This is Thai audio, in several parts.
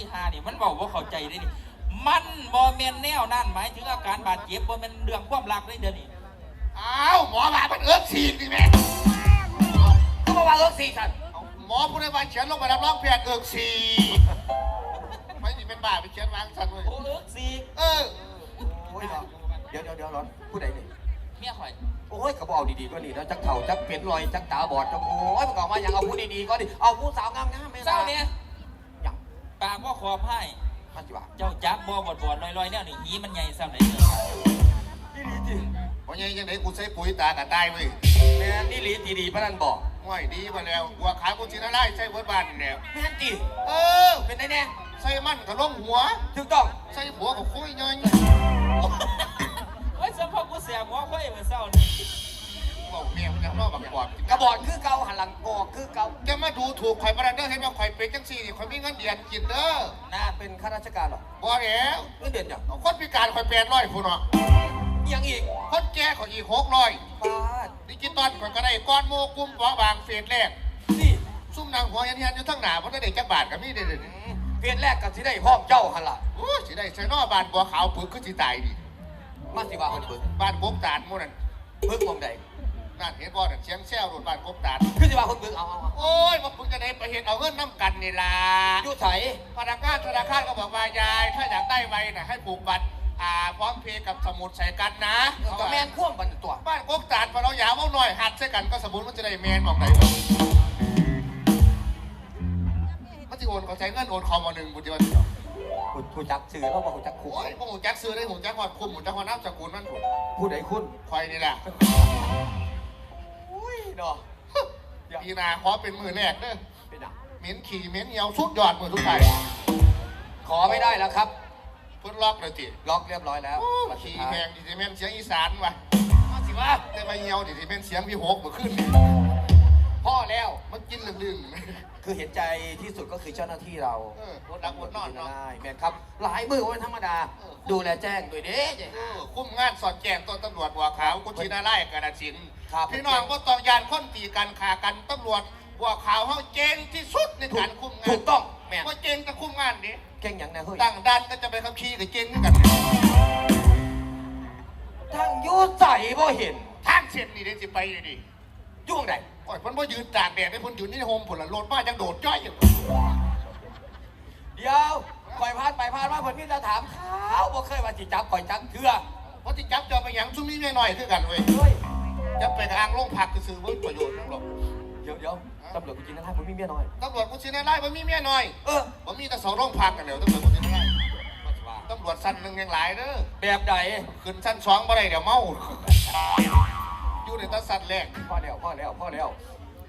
อีหานี่มันบอกว่าเข้าใจได้นี่มันบ่แม่นแนวนั่นหมายถึงอาการบาดเจ็บบ่แม่นเรื่องความรักเลยเดี๋ยวนี้อ้าวหมอมามันเอิร์กฉีกนี่แม่ก็มาว่าเอิร์กสี่สันเอาหมอผู้ใดมาเขียนลงไปรับรองแพทย์เอิร์กฉีกไม่นี่เป็นบ้าไปเขียนวางสันเลยโอ้เลิกสิเออโอ้ยเนาะเดี๋ยวเดี๋ยวเดี๋ยวร้อนผู้ใดนี่เมียข่อยโอ้ยกระบอกดีๆก็นี่แล้วจักเข่าจักเปลี่ยนรอยจักตาบอดจักโอ้ยมันก็มาอย่างเอาผู้ดีๆก็ดิเอาผู้สาวงามๆไม่เจ้าเนี่ยอย่าง ปากว่าขอบให้พันจิบะเจ้าจักบ่บดบดลอยๆแนวนี่หีมันใหญ่ซ้ำไหนเด้อนี่ลีจริงเพราะยังยังไงกูใส่ปุ๋ยตากระต่ายเว้ยแม่นี่ลีดีๆพระนันบอกง่อยดีมาแล้วหัวขากูชินอะไรใส่เวิร์ดบานนี่แหล้วแม่นจีเออเป็นไงแน่ใส่มันกับล้มหัวถูกต้องใส่หัวกับคุยเงินเฮ้ยสมพอกูเสียหัวข่อยเมื่อเช้านี่ บอกเมียมันยังรอบักบอดกระบอกคือเก่าหันหลังกอกคือเก่าแกมาดูถูกข่อยประเด้อเห็นว่าข่อยเป็นจังสี่นี่ข่อยมีเงินเดือนกินเด้อน่าเป็นข้าราชการเหรอบ่แล้วเงินเดือนอย่างเอาคนพิการข่อยแปดร้อยพุ่นเนาะยังอีกคนแก่ข่อยอีกหกร้อยปาดดิจิตอลข่อยก็ได้ก้อนโมกุ้มเปอบางเฟสแรกนี่ซุ่มนางหัวยันยันอยู่ทั้งหน้าเพราะได้เด็กจักบาทก็มีเด้อเด้ออืมเปลี่ยนแรกกับที่ได้ห้องเจ้าหันละโอ้ยสิได้ใส่นอบานบัวขาวปึกคือสิตายดิมาสิว่าคนเบิ่งบ้านกกตาดหมู่นั่นเบิ่งมองใด นั่นเห็นบ่นั่นเสียงแซวโดนบ้านกกตาดคือสิว่าคนเบิ่งเอาเอาเอาโอ้ยมาปึกจะได้ไปเห็นเอาเงินน้ำกันนี่ล่ะอยู่ไสพนักงานธนาคารก็บอกว่ายายถ้าอยากได้ไวน่ะให้ผูกบัตรอ่าพร้อมเพย์กับสมุดใส่กันนะก็แม่นพ่วงบันตัวบ้านกกตาดพอเราอยากเอาหน่อยหัดใส่กันก็สมุดมันจะได้แมนออกไหนบ่มันจะโอนเขาใช้เงินโอนคอมมาหนึ่งบุญเดียวนี่เนาะผู้ผู้จักสื่อแล้วบอกผู้จักขู่โอ้ยพวกหมูจักซื้อได้หมูจักหอดคุมหมูจักหอดน้ำสกุลมันผุนผู้ใดคุณคอยนี่แหละอุ้ย เนาะปีหนาขอเป็นมือแรกเด้อเป็นอะเหม็นขี่เหม็นเหี่ยวสุดยอดมือทุกไทยขอไม่ได้แล้วครับ เพิ่นล็อกเลยทีล็อกเรียบร้อยแล้วโอ้บัตรสุดขี่ท้ายแหงดิจิเมนเสียงอีสานว่ะมาสิว่าแต่มาเหี่ยวดิจิเมนเสียงพี่หกเมื่อคืนนี่ พ่อแล้วมันกินลึงคือเห็นใจที่สุดก็คือเจ้าหน้าที่เราๆเอออดหลับอดนอนเนาะ ได้แม่นครับ หลายมือวันธรรมดา เออ ดูแลแจ้งด้วยเด้เจ้เออคุ้มงานสอดแจงต้นตำรวจหัวขาวกุชินาไล่กระสินธุ์ครับพี่น้องก็ต้องยานค้นตีกันขากันตำรวจหัวขาวเขาเจงที่สุดในการคุมงานถูกต้องแม่นก็เจงแต่คุมงานดิเก่งอย่างนะเฮ้ยตั้งด้านก็จะไปขับขี่กับเจงด้วยกันทั้งอยูใส่บ่เห็นทางเส้นนี่เดี๋ยวสิไปเลยดิ ยุ่งใดโอ้ยเพิ่นบ่ยืนตากแดดให้เพิ่นอยู่นี่โฮมผลละโลดมาจังโดดจ้อยอยู่เดี๋ยวคอยพานไปพานมาเพิ่นมีแต่ถามข้าวบ่เคยว่าสิจับคอยจังเถื่อเพราะที่จับจอไปหยังซุ่มนี้แม่น้อยคือกันเว้ยเฮ้ยจะไปทางโรงพักคือซื้อบ่มีประโยชน์นั่นหรอกเดี๋ยวเดี๋ยวตำรวจกูจริงนะครับผมมีเมียน้อย ตำรวจกูสิได้ไล่บ่มีเมียน้อยเออบ่มีแต่สองโรงพักกันเดี๋ยวตำรวจกูสิได้ไล่มาสิว่าตำรวจสั้นหนึงยังหลายเด้อแบบใดขึ้นชั้นสองบ่ได้เดี๋ยวเมา อยู่ในตาสั้นแรกพ่อแล้วพ่อแล้วพ่อแล้ว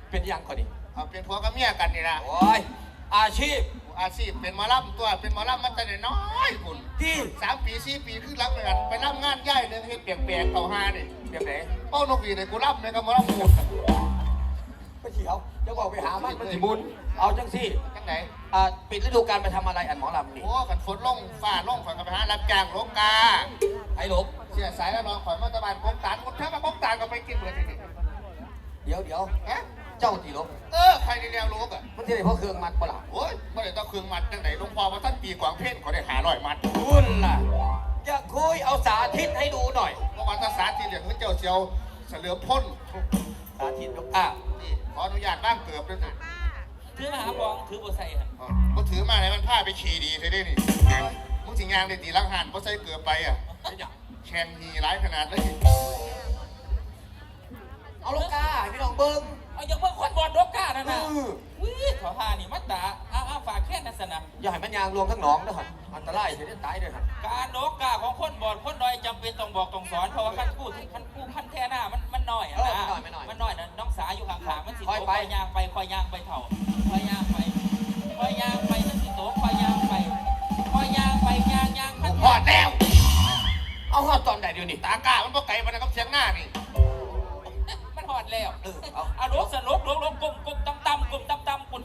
เป็นยังก่อนดิเอาเป็นผัวกับเมียกันนี่นะโอ้ยอาชีพอาชีพเป็นหมอลำตัวเป็นหมอลำมันแต่น้อยๆพุ่นที่สามปีสี่ปีขึ้นรับเหมือนกันไปรับงานย่ายเรื่องเฮ็ดเปียกๆเขาหานี่แบบไหนเป้านกหวีในกูรับในกับหมอลำหมูไปเฉียวจะบอกไปหามันมันสิบุญเอาจังสิจังไหนอ่าปิดฤดูกาลไปทำอะไรอันหมอลำนี่โอ้ขันฝนลงฟ้าลงข่อยก็ไปหารับจ้างโลกาไอ้หลบ เสียสายแล้วนอนข่อยมาตะบานกงตานคนถ้ามากงตานก็ไปกินเบื่อทีนี้เดี๋ยวเดี๋ยวฮะเจ้าที่หลบเออใครในแนวโลกอะมันที่ไหนเพราะเครื่องมัดปะล่ะโอ้ยไม่ได้ต้องเครื่องมัดจังไหนหลวงพ่อว่าท่านปีกวางเพศขอได้หาร้อยมัดคุณล่ะจะคุยเอาสาธิตให้ดูหน่อยเมื่อวานตาสาที่เหลืองเจ้าเจียวเสลือพ่นสาธิตยกอะนี่ขออนุญาตบ้างเกือบด้วยนะถือมาหาบองถือบ่ใส่หั่นอ๋อก็ถือมาไหนมันผ้าไปขี่ดีเท่ได้นี่มึงสิงางได้ตีลังหันเพราะใส่เกือบไปอะเป็นหยัง แข่งหีร้ายขนาดเลยเอาลูกกาให้พี่น้องเบิ้งเอาอย่างเพิ่งคนบอลดกก้านั่นเอน่ะอวิเขาหานี่มัดตาเอาเอาฝากแค่นั้นสนะอย่าให้มันยางรวมทั้งหนองนะฮะอันตรายจะได้ตายด้วยฮะการดกก้าของคนบอดคนดอยจำเป็นต้องบอกต้องสอนเพราะว่าขั้นคู่ขั้นคู่ขั้นแท่หน้ามันมันน้อยอะนะมันน้อยนะน้องสาอยู่ข้างๆมันสิโตคอยยางไปคอยยางไปเถ่าคอยยางไปคอยยางไปมันสิโตคอยยางไปคอยยางไปยางยางขั้นหอดแล้ว เอาหอดตอนไหนเดี๋ยวนี้ตากามันบ่ไก่มันนะครับเสียงหน้านี่มันหอดแล้ว เออเอาเอาลกสลบลกลกกลมกลมต่ำต่ำกลมต่ำต่ำกล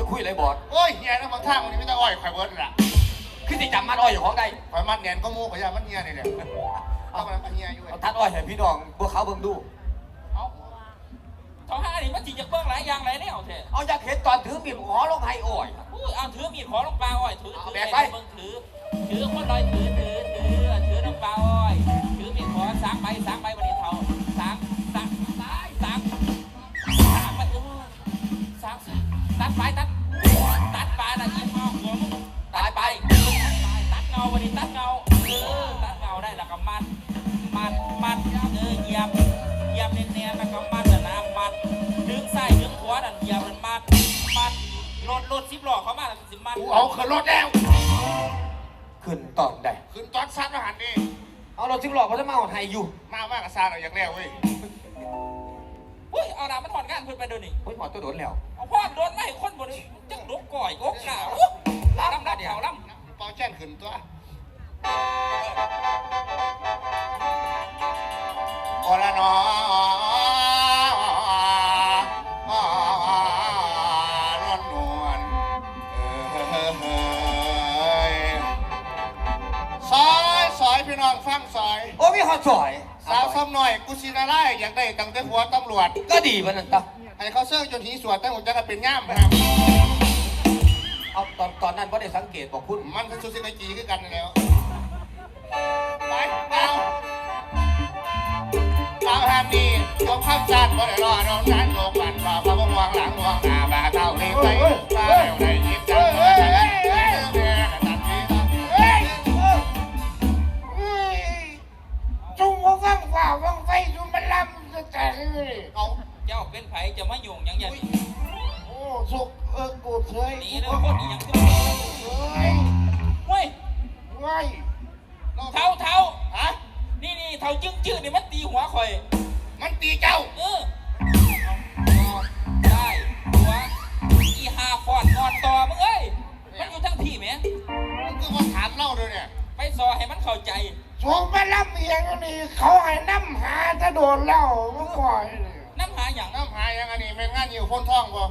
รื่องมัดมันยังคุยอะไรบอดโอ้ยเฮียนะบางท่างวันนี้ไม่ต้องอ้อยข่อยเบิร์ดล่ะคือสิจำมัดอ้อยอยู่ของใดข่อยมัดแหนนก็มูข่อยยามันเฮียนี่เนี่ยเอามันเฮียอยู่เว้ยเอาทัดอ้อยให้พี่น้องพวกเขาเบิ่งดูเอาเขาห้านี่มันจีจะเบิ้งหลายอย่างหลายแนวเถอะเอาอยากเห็นตอนถือมีดขอลงให้อ้อยอุ้ยเอาถือมีดขอลงปลาอ้อย ถือเอาถือแบกไปเบิ่งถือ ถือคนลอยถือถือถือถือน้ำปลาอ้อย ถือมีดขอสางใบสางใบวันนี้ ดไปตัดตัดปนะยิ้มเอาหัวมึงตายไปตัดเงาวันนี้ตัดเงาเออตัดเงาได้แล้วก็มัดมัดมัดเออเหยียบเหยียบเนียนๆแล้วก็มัดนะนะมัดดึงใส่ดึงขวานั่นเหยียบนั่นมัดมัดรถรถสิบล้อเข้ามาแล้วก็สิมัดกูเอาขึ้นรถแล้วขึ้นตอนใดขึ้นตอนซัดอาหารนี่เอาเราสิบหลอกเขาจะมาเอาให้อยู่ มามากกับซาเราอย่างแล้วเว้ย ฮ้ยเอาน้ำมันถอนงานเพิ่นไปเดี๋ยวนี้โอ้ยหมอตัวโดนแล้วเอาพ่อโดนไม่ให้คนบนนี้จังลุกก่อยกกหนาวอุ๊ยลำลำเข่าลำเปาแจ้นขึ้นตัวโอละนอนวลนวลเอ้ยซอยซอยพี่น้องฟังซอย โอ้มีขอสอยสาว ซ้ำหน่อยกูชินาไล่อยากได้ตั้งแต่หัวตำรวจก็ดีมันนั่นตะให้เขาเสื้อจนหีสวดแต่หัวจะกเป็นย่ามนะครับเอาตอนตอนนั้นว่าได้สังเกตบอกคุณมันเป็นซูซิไนจีคือกันนั่นแหล้วไปเอาสาวฮามียกข้ามจานบ่ได้รอน้องนั้น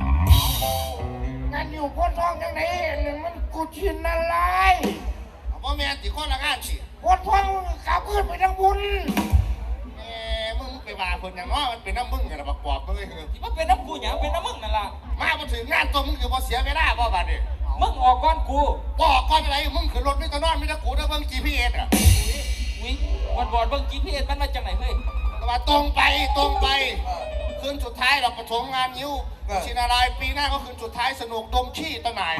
นท้องบ่งานอยู่พ้นท้องยังไงนี่มันกูชินอะไรบ่แม่นสิคนละงานสิพ้นท้องกลับขึ้นไปทั้งบุญแหมมึงไปว่าเพิ่นอย่างน้อยมันเป็นน้ำมึงไงล่ะบักปอบมึงเอ้ยที่มันเป็นน้ำกูอย่างเป็นน้ำมึงนั่นล่ะมาบ่ถึงงานตัวมึงคือบ่เสียเวลาบ่บัดนี้มึงออกก่อนกูบอกก่อนอะไรมึงขึ้นรถไม่ต้องนอนไม่ต้องกูได้เบิ่ง GPS อะวิวันบอดเบิ่ง GPS มันมาจากไหนเฮ้ยแต่ว่าตรงไปตรงไป คืนสุดท้ายเราปฐมงานยิ้วชินารายปีหน้าก็คืนสุดท้ายสนุกดมขี้ตะหนาย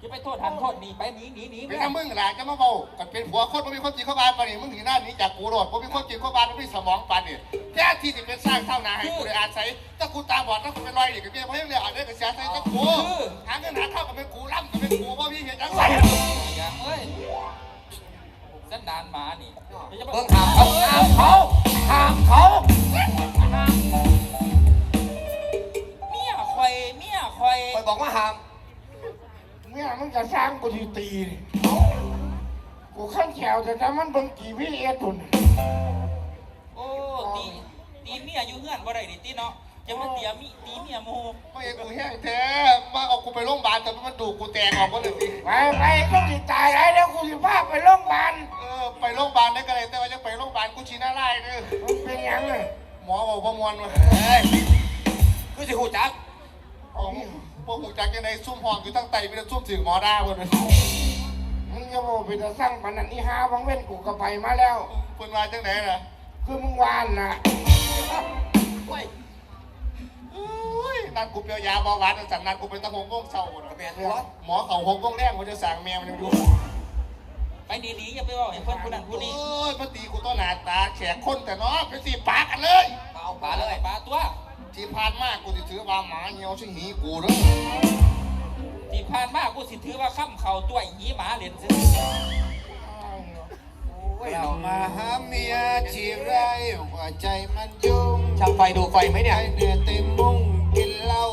จะไปโทษทันโทษหนีไปหนีหนีหนีเป็นน้ำมึงหล่ะจะมาเบากันเป็นผัวคนบ่มีคนจีนเข้าบ้านปานนี่มึงหนีหน้าหนี้จากกูโลดบ่มีคนจีนเข้าบ้านบ่มีสมองปานนี่แค่ที่สิเป็นสร้างเท่านาให้กูได้อาศัยถ้ากูตาบอดถ้ากูเป็นรอยนี่ก็เบี้ยเพราะยังเหลืออันนี้ก็เสียใจ กูทีตีนี่กูขั้นแถวแต่ถ้ามันเบิ่งกี่วิเอตุนโอ้ตีตีเมียอยู่เฮือนบ่ได้ดิตีเนาะจะมาเตียมีตีเมียโมไม่เห็นกูแห้งแท้มาเอากูไปโรงพยาบาลแต่มันดูกูแตกออกหมดเลยสิไปไปต้องติดตายไรแล้วกูสิพาไปโรงพยาบาลเออไปโรงพยาบาลได้ก็เลยแต่ว่าจะไปโรงพยาบาลกูชี้หน้าไล่เด้อมันเป็นหยังไงหมอบอกว่ามวนว่ะเฮ้ยกูสิหูจักของ พวกหูจักยังไงซุ่มห้องอยู่ตั้งไตไม่ได้ซุ่มถึงหมอด้าเพิ่นมึงจะบอกไปจะสร้างปันนันนี่หาบังเว้นกูก็ไปมาแล้ว เพิ่นมาจังไหนล่ะคือมึงวานน่ะเฮ้ยอุ้ยนัดกูเปียวยาเบาหวานสั่งนัดกูเป็นตะหงวงเศร้ากระน่ะเบียนหัวหมอเขาหงวงแรกมันจะสั่งแมวมันดูไปหนีหนีอย่าไปบอกให้เพื่อนคนนั้นคนนี้โอ้ยมาตีกูต้นหน้าตาแขกคนแต่เนาะไปตีปากกันเลยเอาปลาปาเลเลยยปลาตัว ที่ผ่านมากูสิถือว่าหมาเหี่ยวชิหีกูเด้อที่ผ่านมากูสิถือว่าค่ำเข่าตัวหีหมาเหรียญซื้อโอ้ยเอามาหาเมียที่ไรหัวใจมันยุ่งช่างไฟดูไฟไหมเนี่ยใจเหนื่อยเต็มมุ้งกินเหล้า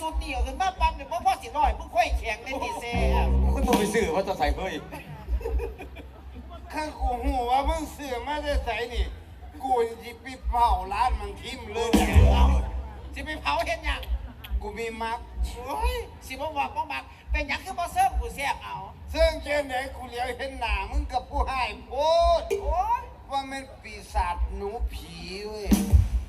สุดเดียวขึ้นมาปั๊บเนี่ยพ่อพ่อสิร้อยมึงค่อยแข็งในตีเซ่คุณตัวไปซื้อว่าจะใส่เฮ้ยข้างกูหูว่ามึงเสือมาได้ใส่นี่ กูจิไปเผาร้านมันทิมเลยเอาสิไปเผาเห็นยังกูมีมักโอ้ยสิบ่บอกบ่มักเป็นหยังคือบ่เสริมกูแซ่บเอาซึ่งเจนไหนกูเลี้ยวเห็นหน้ามึงกับผู้ให้โพดโอ้ยว่ามันปีศาจหนูผีเว้ย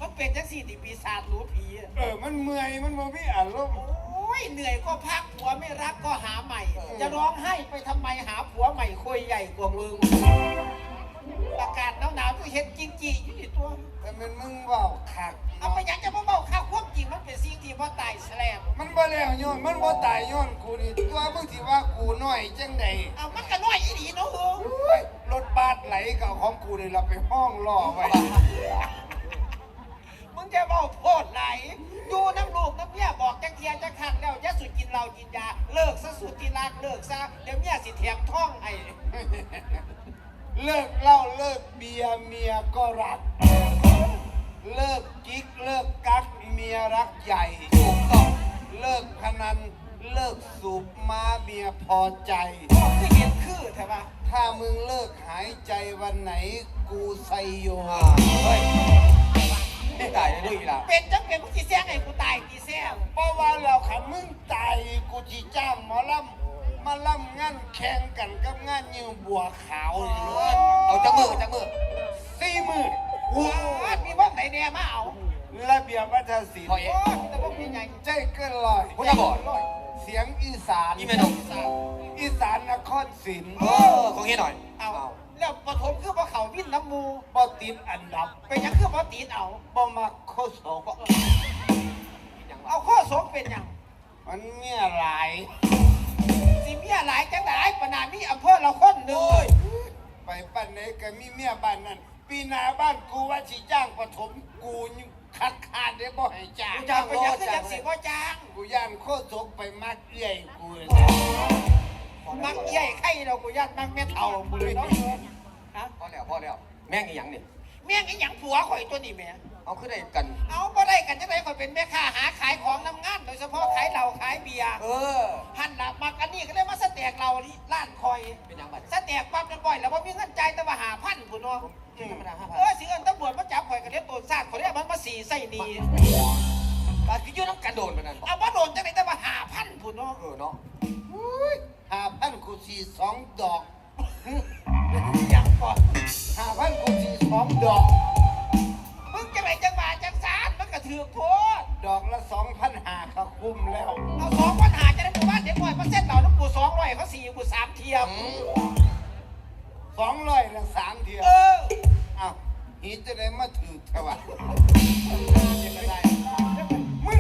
มันเป็นจังสี่ที่ปีศาจหนูผีอะเออ มันเมื่อย มันบ่มีอารมณ์ โอ้ยเหนื่อยก็พักผัวไม่รักก็หาใหม่จะร้องไห้ไปทำไมหาผัวใหม่คุยใหญ่กว่ามึงอากาศหนาวๆก็เห็นจริงจีอยู่ในตัว แต่มันมึงเว่าคักเอาไปหยังจะมาเบาข้าวควบจริงมันเป็นสิ่งที่พ่อตายแสลมมันบ่แล้วย้อน มันบ่ตายย้อนกูนี่ตัวมึงสิว่ากูน้อยจังไดเอามันก็น้อยอีหลีเนาะเออโอ้ยรถบาดไหลกับของกูนี่เราไปห้องล่อไว้มึง จะเบาโพดไหนอยู่น้ำลูกน้ำเมียบอกจังเทียจังขังแล้วอย่าสุดกินเหล้ากินยา เลิกซะสุดที่รักเลิกซะเดี๋ยวเมียสิแถมท่องให้เลิกเหล้าเลิกเบียร์เมียก็รัก เลิกกิ๊กเลิกกักเมียรักใหญ่ถูกต้องเลิกพนันเลิกสูบม้าเมียพอใจก็คือเห็นคือใช่ปะถ้ามึงเลิกหายใจวันไหนกูใส่โยเฮ้ย นี่ตายเลยด้วยอีหล่ะเป็นจังเป็นมึงสิแซงไอ้กูตายกี่แซงเพราะว่าเราขันมึงตายกูจีจ้างหมอลำมาล่ำงานแข่งกันกับงานยิวบัวขาวนี่เลยเอาจังมือจังมือสี่หมื่นว้ามีบ้องไหนแน่มาเอาระเบียบวัฒนศิลพอป์เอโอ้งยแต่พวกพี่ใหญ่ใจเกินลอยคุณตาบอดเสียงอีสานอีเมนงอีสานนครศรีเออของเงี้ยหน่อย เอา แล้วปฐมคือว่าเขาวิ่นน้ำมูบ่ติดอันดับเป็นหยังคือว่าตีนเอาบ่มักโคโศกเอาข้อสงเป็นหยัง มันเมียหลายสิเมียหลายจังหลายปนามีอำเภอเราคนหนึ่งเลยไปบ้านไหนก็มีเมียบ้านนั้นปีหน้าบ้านกูว่าสิจ้างปฐมกูยังคัดค้านได้บ่ให้จ้างกูจะเป็นหยังคือจังสิบ่จ้าง กูย่านโคโศกไปมักเอื้อยกูเลย มักใหญ่ไข่เรากูยัดมักแม่เท่ามึงเลยเนาะฮะพอแล้วพอแล้วแม่งอีหยังนี่เมียงไอ้หยังผัวข่อยตัวนี้แม่เอาขึ้นได้กัน เอาบ่ได้กันจังไดข่อยเป็นแม่ค้าหาขายของน้ำงาน โดยเฉพาะขายเหล้าขายเบียร์เออ หันหลังมักอันนี้ก็เลยมาสแต็กเราร้านคอย เป็นหยังบัด สแต็กปั๊บกันบ่อยแล้วบ่มีเงินจ่ายแต่ว่าหาพันพุ่นเนาะธรรมดาห้าพันเออสิเอิ้นตำรวจมาจับข่อยก็เรียกตัวซาดข่อยเรียกมันมาสีใส่ดีบาดคืออยุ่น้ำกันโดนไปนั่นเอาบ่โดนจังไดแต่ว่าหาพันพุ่นเนาะเออเนาะ หาพันกูสี่สองดอกอย่างก่อนหาพันกูสี่สองดอกมึงจะไปจังหวะจังสารมันก็ถือโพดดอกละสองพันหาก็คุ้มแล้ว เอาสองปัญหาจะได้หมู่บ้านเด็กน้อยมาเส้นเหล่าน้ำกูสองร้อยเขาสี่กูสามเทียมสองร้อยละสามเทียเอออ้าวหีจะได้มาถือเทวะเป็นอะไรมึง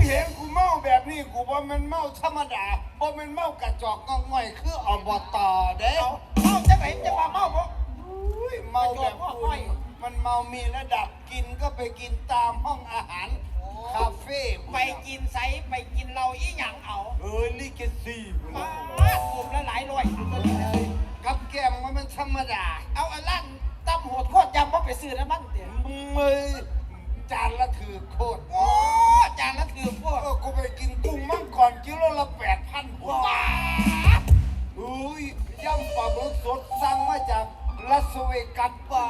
เห็นกูเมาแบบนี้กูบ่แมันเมาธรรมดาบ่แมันเมากระจอกงอง่อยคืออบตเด้เอาเมาจังไหนจะมาเมาบ่อุ้ยเมาแบบกูนี่มันเมามีระดับกินก็ไปกินตามห้องอาหารคาเฟ่ไปกินไซไปกินเราอีหยังเอาเออลิเกซี่มากลุ่มละหลายร้อยอยู่ตัวนี้นะกับแก้มว่ามันธรรมดา เอาอันลั่นตำโหดโคตรยำว่าไปซื้อน้ำมันเตี๋ยมือจานละถือโคตรโอ้ จานละคือพวกเออกูไปกินกุ้งมังกรกิโลละแปดพันหัวว้าอุ้ยย่ำปลาหมึกสดสั่งมาจากลาสเวกัสป้า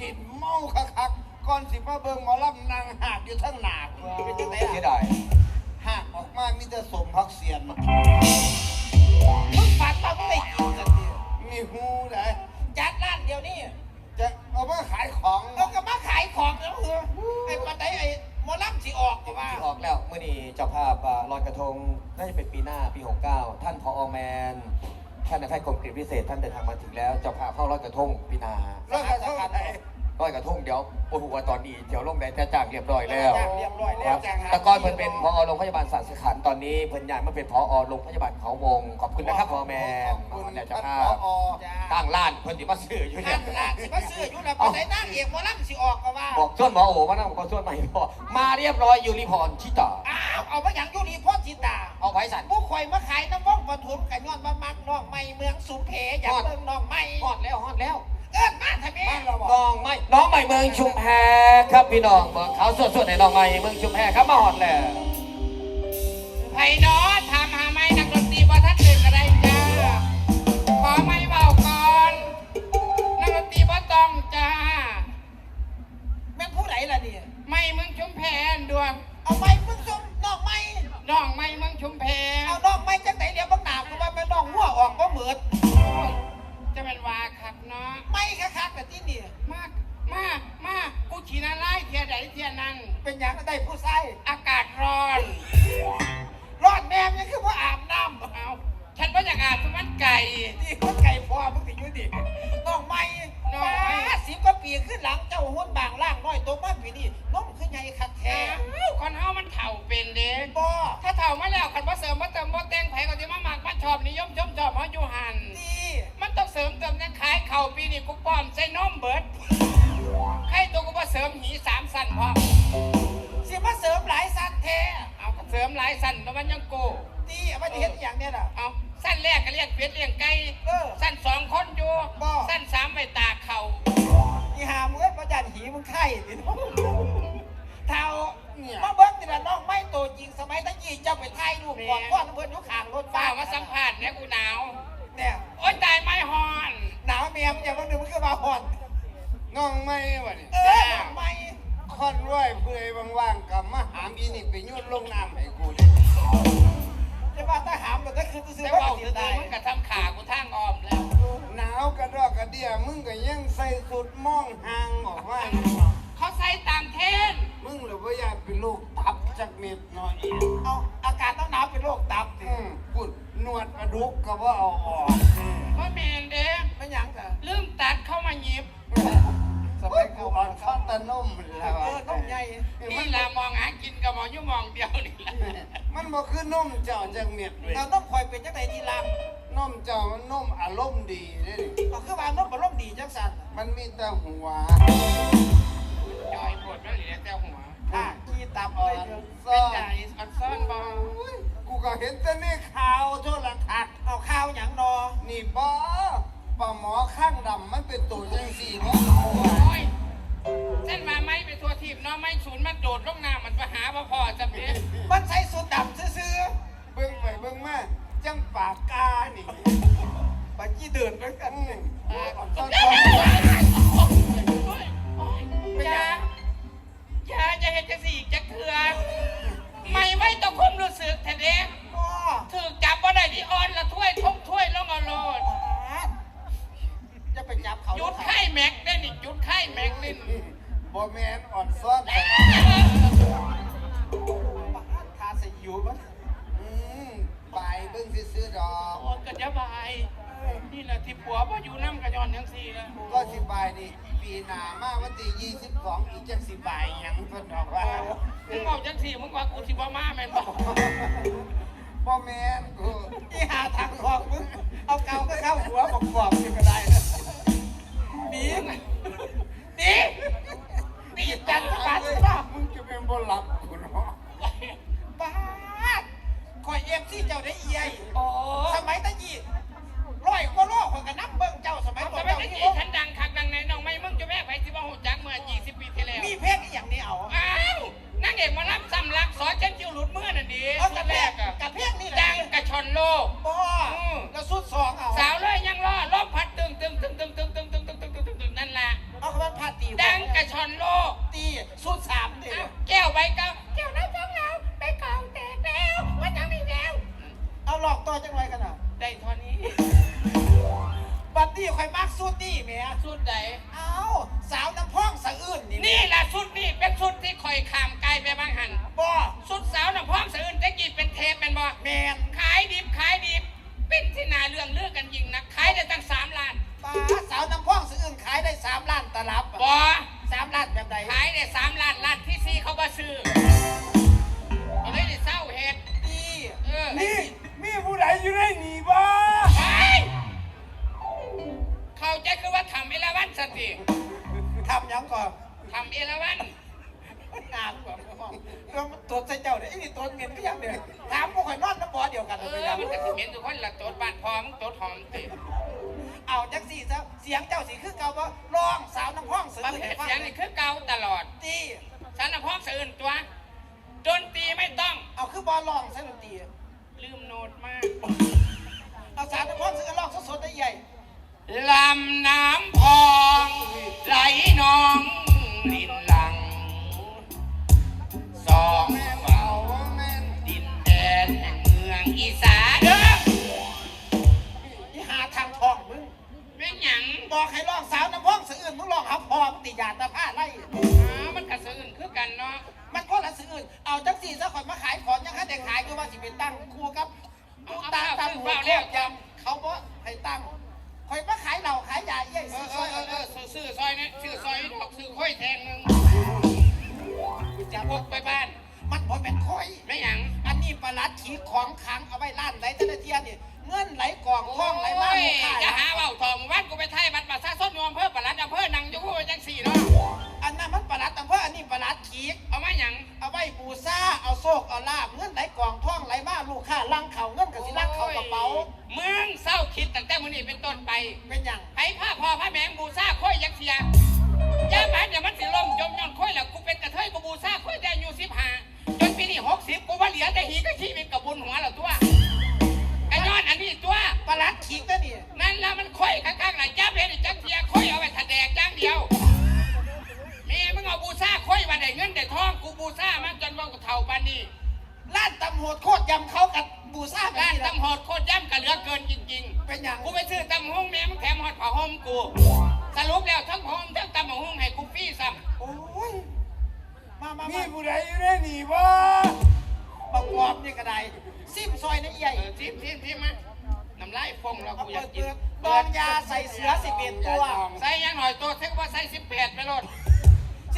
กินเมาคักๆก่อนสิมาเบิ่งหมอลำนางหากอยู่ทั้งหนาเป็นจังไหนเสียล่ะดายหากออกมามีแต่สมพักเสียน จะเป็นปีหน้าปี 69 ท่านพอแมน ท่านนายแพทย์กรมกรีพิเศษ ท่านเดินทางมาถึงแล้วเจ้าภาพเข้าลอยกระทงปีหนาแล้วก็เท่าไหร่ลอยกระทงเดี๋ยวโอ้โหว่าตอนนี้เดี๋ยวลงได้แต่จ้างเรียบร้อยแล้วจ้างเรียบร้อยแล้วจ้างหา แต่ก่อนเพิ่นเป็นพอโรงพยาบาลสัตว์สขันธ์ตอนนี้เพิ่นย้ายมาเป็นพอโรงพยาบาลเขาวง ขอบคุณนะครับพอแมนขอบคุณเนี่ยท่าเจ้านภาผพอตั้งร้านเพิ่นสิมาซื้ออยู่เนี่นั่ยนล่ะสิมาซื้ออยู่นะปันไดนั่งเอกหมอลำสิออกก็ว่าบอกส่วนหมอโอมานั่งบอกส่วนใหม่พอมาเรียบร้อยอยู่รีพรชิตา อ้า วเอามาอย่างอยูนีพ่อจิตาเอาไว้สันผู้ข่อยมาขายน้ำม่องปฐมกันย้อนมามักน้องใหม่เมืองสุมเพอยากฮอดเบิ่งน้องใหม่ฮอดแล้วฮอดแล้ว เอิ้นมาทำไมบ้านเราบอกน้องใหม่น้องใหม่เมืองชุมแพครับพี่น้องเมืองเขาสวดๆในน้องใหม่เมืองชุมแพครับมาฮอดแล้วไผ่นอถามหาไม้นักดนตรีว่าท่านเล่นอะไรจ้าขอไม้เบาก่อนนักดนตรีว่าต้องจ้าแม่นผู้ไหนล่ะเนี่ยไม่มึงชุมแพนดวงเอาไม้มึงส่ง นอกไม้น้องไม่มึงชุมแพเอานอกไม้จังไหนเดี๋ยวบังหนากูว่าเป็นน้องหัวออกก็เหมือดจะเป็นว่าครับเนาะไม้คักๆแบบที่นี่มากมามากูฉีนาไล่เทียใดเทียนั้นเป็นอย่างได้ผู้ใส่ ถ่ายรูปก่อนก้อนเพิ่นอยู่ข้างรถฝ้ามาสัมผัสเนี่ยกูหนาวเนี่ยโอ๊ยตายไม่ฮอนหนาวเมียมอย่างบางหนึ่งมันคือมาห่อนน้องไม่วะนี่เออน้องไม่คอนไหวเพื่อยว่างๆกับมาหามอีนี่ไปยุ่นลงน้ำให้กูเลยจะว่าถ้าหามแต่ถ้าคือซื้อแต่ว่าว่าสิคือตายมึงกระทำขากูทางอ้อมแล้ว หนาวกระดอกกระเดียมึงก็ยังใส่สุดม่องห่างออกมาเขาใส่ตามเทรนมึงหรือว่าอยากเป็นลูกตับ จักเม็ดหน่อยเอาอากาศต้องหนาวเป็นโรคตับอืมพูดนวดกระดุกก็ว่าเอาออกเพราะเมนเด้ไม่หยังจ้ะลืมตัดเข้ามาหยิบสมัยกูเก่าอ่อนข้าวตะนุ่มแล้วเออน้องใหญ่นี่ละมองหากินกับหมออยู่มองเดียวนี่ละมันบ่คือนุ่มเจ้าจักเม็ดเลยเราต้องคอยเป็นจังไหนทีหลังนุ่มเจ้ามันนุ่มอารมณ์ดีเลยก็คือว่าน้องบ่ร่มดีจังสันมันมีแต่หัวจอยปวดมันเหลือแต่หัวค่ะ ขี้ตับอ่อนเป็ซ่อนใหญ่อันซ่อนบอกูก็เห็นแต่ในข่าวโทรทัศน์เอาข้าวหยังนอนี่บ่ปลาหมอข้างดำมันเป็นตัวจังสี่บ่โอ้ยเส้นมาไม่ไปทัวทีบเนาะไม่ศูนย์มันโดดลงน้ำมันไปหาบ่พอจะเป็นมันใส่สุดดำซื่อเบิ่งไปเบิ่งมาจังปากกานี่ๆบัดจี้เดินไปกันอืมอ่าอ่อนซ่อน อย่าอย่าจะเห็นจังสี่อีกจะเถื่อไม่ไว้ต้องคุ้มรู้สึกแท้เด้ก็ถือจับว่าได้ที่ออนละถ้วยทุ่งถ้วยลงเอาโลดจะไปจับเขาหยุดไข้แม็กได้นี่หยุดไข้แม็กนี่บ่แม่นอ่อนซ่อนแต่ทาใส่อยู่มั้งอืมไปเบิ่งซื่อๆดอกโอ้ก็จะบาย นี่แหละที่ผัวว่าอยู่น้ำกระยอนยังสี่แล้วก็สิบายนี่ปีหน้ามาวันที่22อีกจังสิบายหยังเพิ่นบอกว่ามึงบอกจังสี่มึงว่ากูสิบ่มาแม่นบอกบ่แม่นกูที่หาทางออกมึงเอาเกาก็เข้าหัวบอกบอกอยู่ก็ได้นะหนีหนีหนีจันทร์บาทใช่ปะมึงจะเป็นบ่หลับกูเนาะบ้าดคอยเอฟซี่เจ้าได้เอียยโอ้สมัยตะกี้ ร้อยกว่าโลกคนก็นับเบิ่งเจ้าสมัยก่อแต่นเจ้าได้าเอาโซกเอาลาบเงินไหลกองท่องไหลมาลูกค้าลังเข่าเงินกับสิลังเข่ากระเป๋ามึงเศร้าคิดตั้งแต่มื้อนี้เป็นต้นไปเป็นอย่างไผผ้าพอผ้าแมงบูซ่าค่อยยักเสียย่าบ้านเดี๋ยวมันสิล่มจมย้อนค่อยแล้วกูเป็นกระเทยกูบูซ่าค่อยแต่อายุสิบห้าจนปีนี้หกสิบกูว่าเหลือแต่หีก็ชีวิตกับบุญหัวแล้วตัวไอ้ย้อนอันนี้ตัวประหลัดขีก็นี่นั่นแล้วมันค่อยข้างๆไหนจ้าเพชรจักเสียค่อยเอาไปแสดงจ้างเดียวแม่มึงเอาบูซ่าค่อยมาได้เงินได้ทองกูบูซ่ามันจนว่ากูเท่าปานนี้ล้านตำรวจโคตรยำเขากับบูซ่าแบบร้านนี้แหละตำหอดโคตรย่ำกันเหลือเกินจริงเป็นอย่างๆ กูไปซื้อตำห้องแม่มึงแถมหอดผ้าห่มกู สรุปแล้วทั้งห้องทั้งตำห้องให้กูฟรีซ้โอ้ยมามามีมาผู้ใดอยู่ในนี่บ่ประกอบนี่ก็ได้ซิมซอยนะใหญ่ำเออทิมทิมทิมมาน้ำลายฟองเราเอากูอยาเปิกดกินเปิดบองยาใส่เสือสิบเอ็ดตัว ใส่ยังหน่อยตัวเท่าว่าใส่สิบแปดไปโลด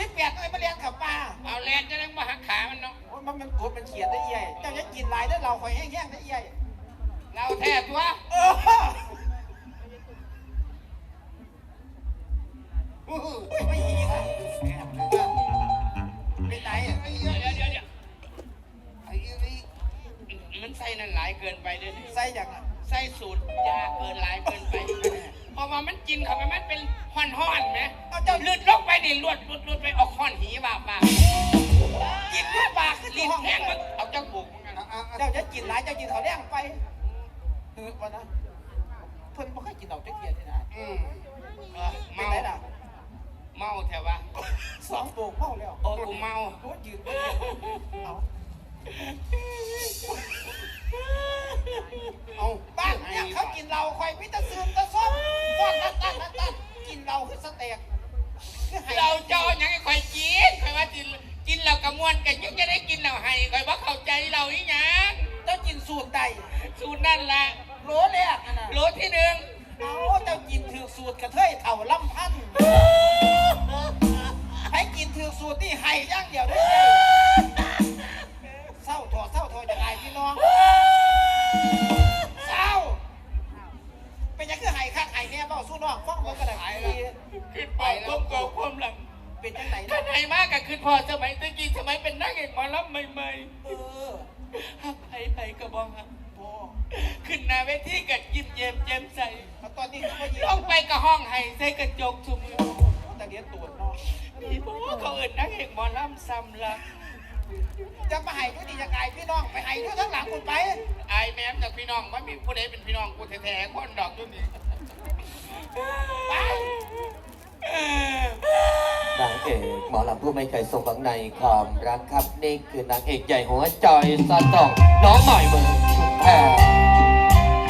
สิบแปดเอ้ยมาเลี้ยงขับปลาเอาแลนจะได้มาหักขามันเนาะโอ้ยมันมันกดมันเขียนได้ใหญ่เจ้าจะกินหลายได้อเราคอยแห้งๆได้ใหญ่เราแท้ตัวเอออุ้ยไม่อีกอะเป็นไหนอะเดี๋ยวเดี๋ยวเดี๋ยวเดี๋ยวไอ้นี่มันใส่นั่นหลายเกินไปเด้อใส่อย่างอะใส่สูตรยาเกินหลายเกินไป เพราะว่ามันกินเข้าไปมันเป็นห่อนห่อนๆไหมเอาเจ้าลืดลงไปดิลวดลวดลวดไปออกห่อนหีบ่าบ่ากินด้วยปากขึ้นลิ้นห้องแห้งมันเอาจังบุกเหมือนกันเจ้าจะกินหลายเจ้ากินเขาวแรงไปเออวันนะเพิ่นบ่เคยกินดอกจักเกียดนี่นะอืมเออเป็นเมาไรล่ะเมาแถววะสองโบกเมาแล้วโอ้กูเมา โอ้ยยืนบ่เอา เอาบ้านเนี่ยเขากินเหล้าคอยพิตาซึมตะส้มก้อนตัดตัดตัดตัดกินเหล้าคือสเต็กคือให้เราเจ้ายังไงคอยกินคอยว่ากินกินเรากระมวลกันยังจะได้กินเราให้คอยว่าเข้าใจเราอีหยังเจ้ากินสูตรใดสูตรนั่นละโหลแรกนั่นน่ะโหลที่หนึ่งเอาเจ้ากินถือสูตรกระเทยเถ่าลำพันธ์ให้กินถือสูตรนี่ให้อย่างเดียวได้เลยเศร้าถอดเศร้าถอดจะไงพี่น้อง เป็นยังคือไห้คักไห้แน่เบ้าสู้น้องฟังมันก็ได้ขึ้นไปแล้วเก่าความหลังเป็นจังไหนข้านะงในมากก็คือพอสมัยตะกี้สมัยเป็นนักเอกหมอลำใหม่เออๆฮักไผ่ไผ่กระบองฮักโอ้ขึ้นหน้าเวทีกับยิ้มเย้มแจ่มใสตอนนี้เขาก็ยืนต้องไปกับห้องไห้ใส่กระจกทุกมือแต่เรียนตัวเนาะนี่พวกเขาเอินนักเอกหมอลำซ้ำละ จะไปให้ยุติจากไอ้พี่น้องไปให้ยุทั้งหลังคุณไปไอแม่มจากพี่น้องไม่มีผู้ใดเป็นพี่น้องกูแท้ๆคนดอกยุนี้ไปนางเอกหมอลำผู้ไม่เคยส่งวังในความรักครับนี่คือนางเอกใหญ่หัวจอยซาตองน้องใหม่เยมือแพร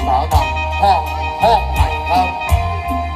สาวดำพ่อ